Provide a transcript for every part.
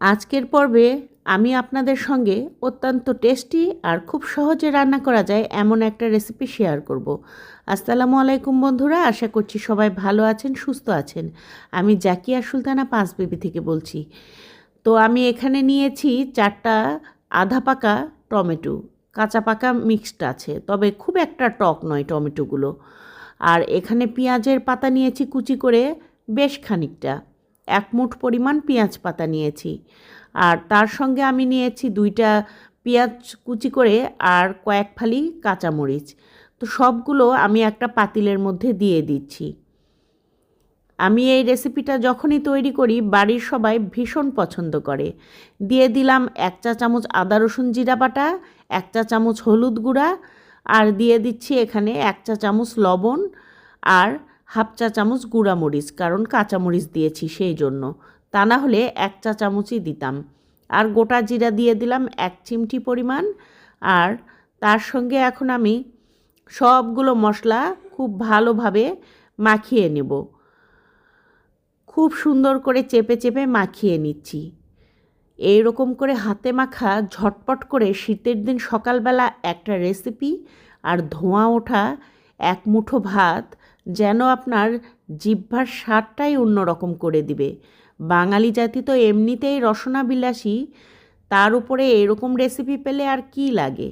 আজকের পর্বে আমি আপনাদের সঙ্গে অত্যন্ত টেস্টি আর খুব সহজে রান্না করা যায় এমন একটা রেসিপি শেয়ার করব। আসসালামু আলাইকুম বন্ধুরা, আশা করছি সবাই ভালো আছেন, সুস্থ আছেন। আমি জাকিয়া সুলতানা পাঁচ বেবি থেকে বলছি। তো আমি এখানে নিয়েছি চারটা আধা পাকা টমেটো, কাঁচা পাকা মিক্সড আছে, তবে খুব একটা টক নয় টমেটোগুলো। আর এখানে পেঁয়াজের পাতা নিয়েছি কুচি করে বেশ খানিকটা। এক মুঠ পরিমাণ পেঁয়াজ পাতা নিয়েছি। আর তার সঙ্গে আমি নিয়েছি দুইটা পেঁয়াজ কুচি করে আর কয়েক ফালি কাঁচামরিচ। তো সবগুলো আমি একটা পাতিলের মধ্যে দিয়ে দিচ্ছি। আমি এই রেসিপিটা যখনই তৈরি করি, বাড়ির সবাই ভীষণ পছন্দ করে। দিয়ে দিলাম এক চা চামচ আদা রসুন জিরা বাটা, এক চা চামচ হলুদ গুঁড়া, আর দিয়ে দিচ্ছি এখানে এক চা চামচ লবণ, আর হাফ চা চামচ গুঁড়া মরিচ কারণ কাঁচামরিচ দিয়েছি সেই জন্য। তা না হলে এক চা চামচই দিতাম। আর গোটা জিরা দিয়ে দিলাম এক চিমটি পরিমাণ। আর তার সঙ্গে এখন আমি সবগুলো মশলা খুব ভালোভাবে মাখিয়ে নেব। খুব সুন্দর করে চেপে চেপে মাখিয়ে নিচ্ছি। এই রকম করে হাতে মাখা ঝটপট করে শীতের দিন সকালবেলা একটা রেসিপি আর ধোঁয়া ওঠা এক মুঠো ভাত যেন আপনার জিহ্বার স্বাদটাই অন্যরকম করে দিবে। বাঙালি জাতি তো এমনিতেই রসনাবিলাসী, তার উপরে এরকম রেসিপি পেলে আর কি লাগে?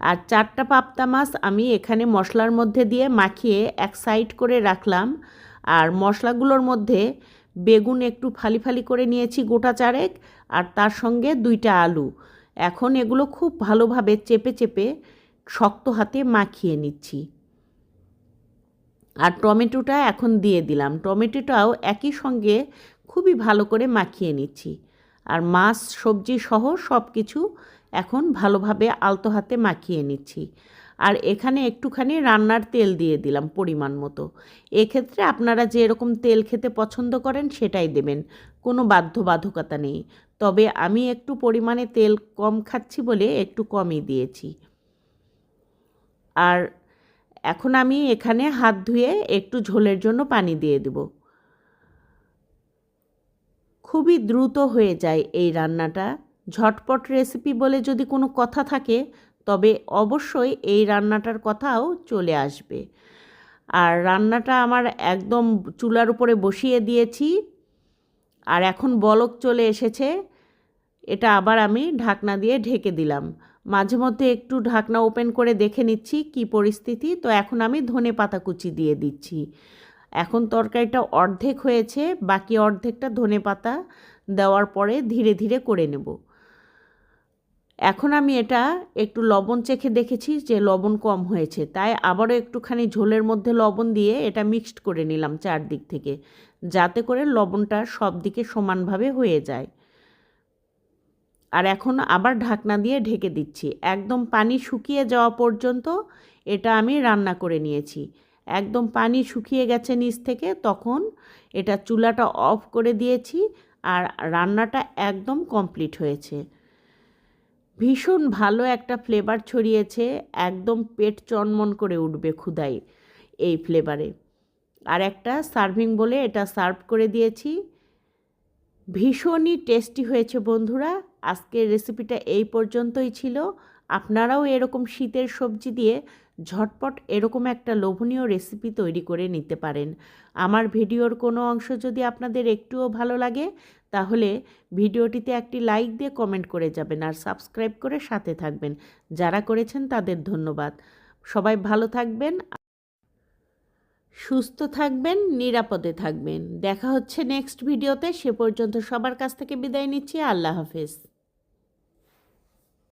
আর চারটা পাপ্তা মাছ আমি এখানে মশলার মধ্যে দিয়ে মাখিয়ে এক সাইড করে রাখলাম। আর মশলাগুলোর মধ্যে বেগুন একটু ফালি ফালি করে নিয়েছি গোটা চারেক, আর তার সঙ্গে দুইটা আলু। এখন এগুলো খুব ভালোভাবে চেপে চেপে শক্ত হাতে মাখিয়ে নিচ্ছি। আর টমেটোটা এখন দিয়ে দিলাম। টমেটোটাও একই সঙ্গে খুবই ভালো করে মাখিয়ে নিচ্ছি। আর মাছ, সবজি সহ সব কিছু এখন ভালোভাবে আলতো হাতে মাখিয়ে নিচ্ছি। আর এখানে একটুখানি রান্নার তেল দিয়ে দিলাম পরিমাণ মতো। এক্ষেত্রে আপনারা যে এরকম তেল খেতে পছন্দ করেন সেটাই দেবেন, কোনো বাধ্যবাধকতা নেই। তবে আমি একটু পরিমাণে তেল কম খাচ্ছি বলে একটু কমই দিয়েছি। আর এখন আমি এখানে হাত ধুয়ে একটু ঝোলের জন্য পানি দিয়ে দেব। খুবই দ্রুত হয়ে যায় এই রান্নাটা। ঝটপট রেসিপি বলে যদি কোনো কথা থাকে, তবে অবশ্যই এই রান্নাটার কথাও চলে আসবে। আর রান্নাটা আমার একদম চুলার উপরে বসিয়ে দিয়েছি। আর এখন বলক চলে এসেছে। এটা আবার আমি ঢাকনা দিয়ে ঢেকে দিলাম। মাঝে মধ্যে একটু ঢাকনা ওপেন করে দেখে নিচ্ছি কি পরিস্থিতি। তো এখন আমি ধনে পাতা কুচি দিয়ে দিচ্ছি। এখন তরকারিটা অর্ধেক হয়েছে, বাকি অর্ধেকটা ধনে পাতা দেওয়ার পরে ধীরে ধীরে করে নেব। এখন আমি এটা একটু লবণ চেখে দেখেছি যে লবণ কম হয়েছে, তাই আবারও একটুখানি ঝোলের মধ্যে লবণ দিয়ে এটা মিক্সড করে নিলাম চারদিক থেকে, যাতে করে লবণটা সব দিকে সমানভাবে হয়ে যায়। আর এখন আবার ঢাকনা দিয়ে ঢেকে দিচ্ছি। একদম পানি শুকিয়ে যাওয়া পর্যন্ত এটা আমি রান্না করে নিয়েছি। একদম পানি শুকিয়ে গেছে নিচ থেকে, তখন এটা চুলাটা অফ করে দিয়েছি আর রান্নাটা একদম কমপ্লিট হয়েছে। ভীষণ ভালো একটা ফ্লেভার ছড়িয়েছে, একদম পেট চনমন করে উঠবে ক্ষুদাই এই ফ্লেভারে। আর একটা সার্ভিং বলে এটা সার্ভ করে দিয়েছি। ভীষণই টেস্টি হয়েছে বন্ধুরা। আজকের রেসিপিটা এই পর্যন্তই ছিল। আপনারাও এরকম শীতের সবজি দিয়ে ঝটপট এরকম একটা লোভনীয় রেসিপি তৈরি করে নিতে পারেন। আমার ভিডিওর কোনো অংশ যদি আপনাদের একটুও ভালো লাগে, তাহলে ভিডিওটিতে একটি লাইক দিয়ে কমেন্ট করে যাবেন আর সাবস্ক্রাইব করে সাথে থাকবেন। যারা করেছেন তাদের ধন্যবাদ। সবাই ভালো থাকবেন। সুস্থ থাকবেন, নিরাপদে থাকবেন। দেখা হচ্ছে নেক্সট ভিডিওতে সে পর্যন্ত সবার কাছ থেকে বিদায় নিচ্ছি। আল্লাহ হাফেজ।